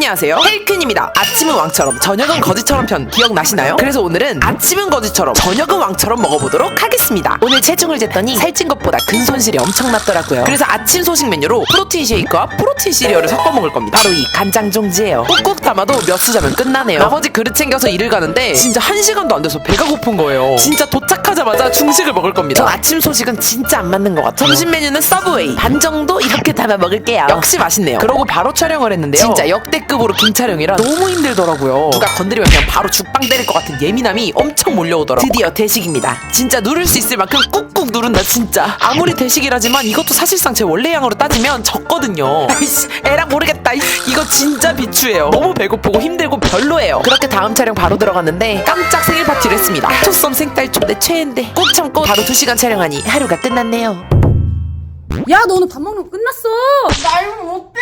안녕하세요. 헬큰입니다. 아침은 왕처럼 저녁은 거지처럼 편 기억나시나요? 그래서 오늘은 아침은 거지처럼 저녁은 왕처럼 먹어보도록 하겠습니다. 오늘 체중을 쟀더니 살찐 것보다 근손실이 엄청났더라고요. 그래서 아침 소식 메뉴로 프로틴 쉐이크와 프로틴 시리얼을 섞어 먹을 겁니다. 바로 이 간장 종지예요. 꾹꾹 담아도 몇 수자면 끝나네요. 나머지 그릇 챙겨서 일을 가는데 진짜 한 시간도 안 돼서 배가 고픈 거예요. 진짜 도착하자마자 중식을 먹을 겁니다. 저 아침 소식은 진짜 안 맞는 것 같아요. 점심 메뉴는 서브웨이 반 정도 이렇게 담아 먹을게요. 역시 맛있네요. 그러고 바로 촬영을 했는데요. 진짜 역대 급으로 긴 촬영이라 너무 힘들더라고요. 누가 건드리면 그냥 바로 죽빵 때릴 것 같은 예민함이 엄청 몰려오더라고요 드디어 대식입니다. 진짜 누를 수 있을 만큼 꾹꾹 누른다 진짜. 아무리 대식이라지만 이것도 사실상 제 원래 양으로 따지면 적거든요. 아이씨 에라 모르겠다. 이거 진짜 비추예요. 너무 배고프고 힘들고 별로예요. 그렇게 다음 촬영 바로 들어갔는데 깜짝 생일 파티를 했습니다. 초썸 생딸 내 최애인데. 꾹 참고 바로 2시간 촬영하니 하루가 끝났네요. 야, 너 오늘 밥 먹는 거 끝났어. 나 이거 못해.